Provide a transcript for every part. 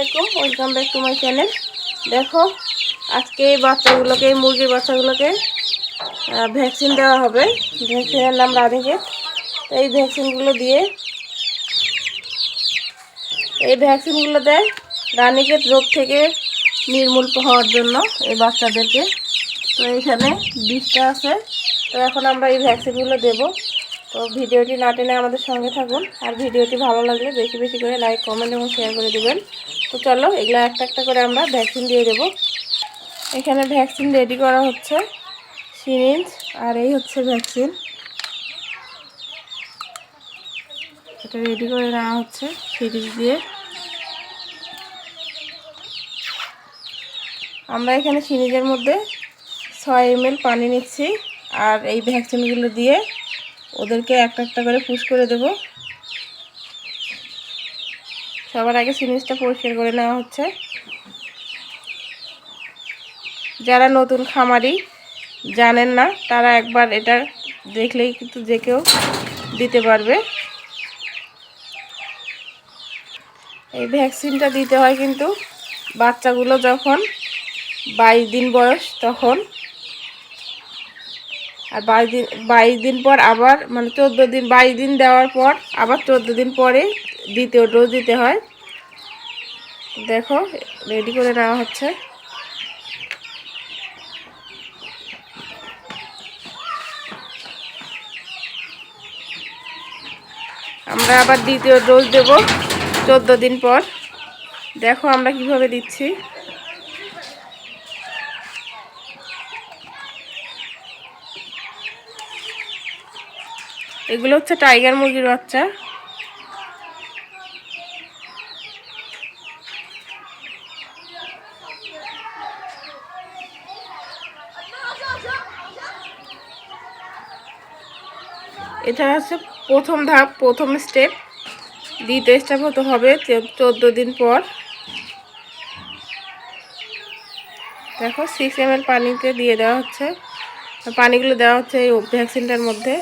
আলাইকুম welcome back to my channel দেখো, আজকে এই বাচ্চাগুলোকে, এই মুরগির বাচ্চাগুলোকে ভ্যাকসিন দেওয়া হবে। ভ্যাকসিনের নাম রানিকেট তো এই ভ্যাকসিনগুলো দিয়ে, এই ভ্যাকসিনগুলো দেয় রানিকেট রোগ থেকে নির্মূল হওয়ার জন্য এই বাচ্চাদেরকে। তো এখানে বিষটা আছে। তো এখন আমরা এই ভ্যাকসিনগুলো দেবো। তো ভিডিওটি না টেনে আমাদের সঙ্গে থাকুন। আর ভিডিওটি ভালো লাগলে বেশি বেশি করে লাইক কমেন্ট এবং শেয়ার করে দেবেন। তো চলো, এগুলো একটা একটা করে আমরা ভ্যাকসিন দিয়ে দেবো। এখানে ভ্যাকসিন রেডি করা হচ্ছে। সিরিঞ্জ, আর এই হচ্ছে ভ্যাকসিন এটা রেডি করে নেওয়া হচ্ছে সিরিঞ্জ দিয়ে। আমরা এখানে সিরিজের মধ্যে ছয় এম পানি নিচ্ছি। আর এই ভ্যাকসিনগুলো দিয়ে ওদেরকে একটা একটা করে পুশ করে দেব। সবার আগে সিরিজটা পরিষ্কার করে নেওয়া হচ্ছে। যারা নতুন খামারি, জানেন না, তারা একবার এটা দেখলেই কিন্তু যে কেউ দিতে পারবে। এই ভ্যাকসিনটা দিতে হয় কিন্তু বাচ্চাগুলো যখন বাইশ দিন বয়স, তখন আর বাইশ দিন বাইশ দিন পর আবার মানে চোদ্দ দিন, বাইশ দিন দেওয়ার পর আবার চোদ্দ দিন পরে দ্বিতীয় ডোজ দিতে হয়। দেখো, রেডি করে নেওয়া হচ্ছে। আমরা আবার দ্বিতীয় ডোজ দেব, চোদ্দ দিন পর। দেখো আমরা কীভাবে দিচ্ছি। এগুলো হচ্ছে টাইগার মুরগির বাচ্চা। এটা হচ্ছে প্রথম ধাপ, প্রথম স্টেপ দ্বিতীয় স্টেপ হতে হবে চোদ্দ দিন পর। দেখো সিক্স এম পানিতে দিয়ে দেওয়া হচ্ছে। পানিগুলো দেওয়া হচ্ছে এই ভ্যাকসিনটার মধ্যে।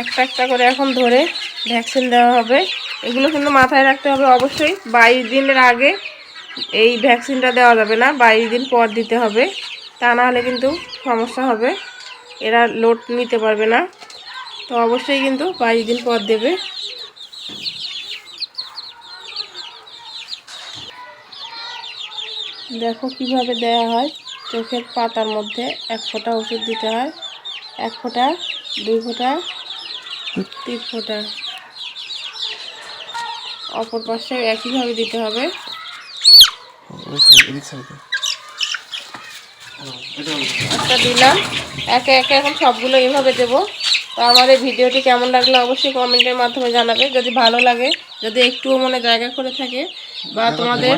একটা একটা করে এখন ধরে ভ্যাকসিন দেওয়া হবে। এগুলো কিন্তু মাথায় রাখতে হবে অবশ্যই। বাইশ দিনের আগে এই ভ্যাকসিনটা দেওয়া যাবে না। বাইশ দিন পর দিতে হবে। তা না হলে কিন্তু সমস্যা হবে। এরা লোড নিতে পারবে না। তো অবশ্যই কিন্তু বাইশ দিন পর দেবে। দেখো কীভাবে দেওয়া হয়। চোখের পাতার মধ্যে এক ফোঁটা ওষুধ দিতে হয়। এক ফোঁটা, দুই ফোঁটা তিন ফোঁটা। অপর পাশে একইভাবে দিতে হবে। একটা দিলাম। একে একে এখন সবগুলো এইভাবে দেবো। তো আমার এই ভিডিওটি কেমন লাগল অবশ্যই কমেন্টের মাধ্যমে জানাবে। যদি ভালো লাগে যদি একটুও মনে জায়গা করে থাকে বা তোমাদের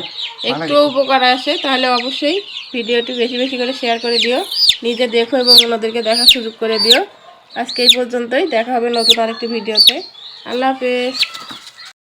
একটু উপকার আসে তাহলে অবশ্যই ভিডিওটি বেশি বেশি করে শেয়ার করে দিও। নিজে দেখো এবং ওনাদেরকে দেখার সুযোগ করে দিও। আজকে এই পর্যন্তই। দেখা হবে নতুন আরেকটি ভিডিওতে। আল্লাহ হাফেজ।